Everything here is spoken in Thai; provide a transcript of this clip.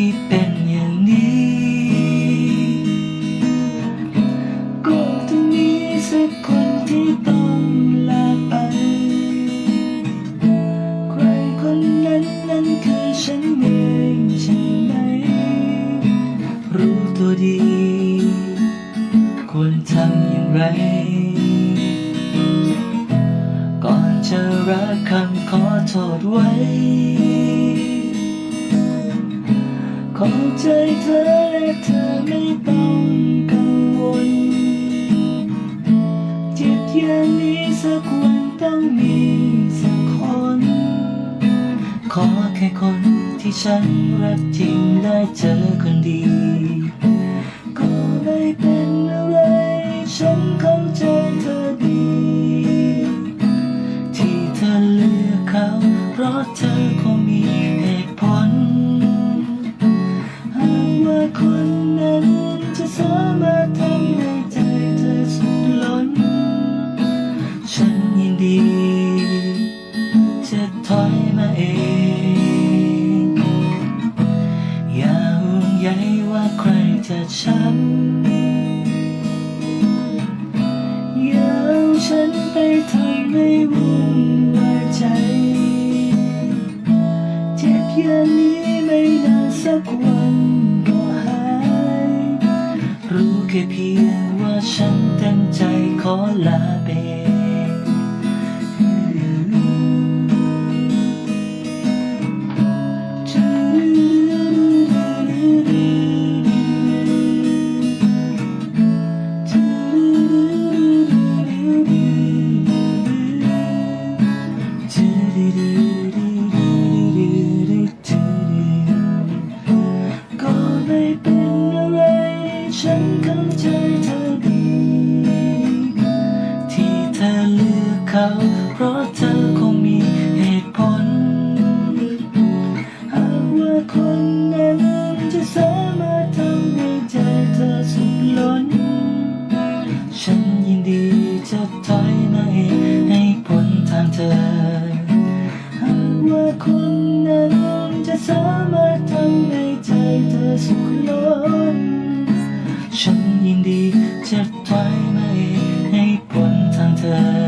ที่เป็นอย่างนี้ก็ต้องมีสักคนที่ต้องลาไป ใครคนนั้นนั้นคือฉันเองใช่ไหม รู้ตัวดี ควรทำอย่างไร ก่อนจะรักคำขอโทษไว้ ขอใจเธอและเธอไม่ต้องกังวลเจ็บอย่างนี้สักวันต้องมีสักคน ขอแค่คนที่ฉันรักจริงได้เจอคนดี ใยว่าใครจะช้ำย่าฉันไปทำให้วุ่นวายใจ เจ็บย่านี้ไม่นานสักวันก็หาย รู้แค่เพียงว่าฉันเต็มใจขอลาไป สามารถทำให้ใจเธอสุขล้นฉันยินดีจะถอยมาให้พ้นทางเธอ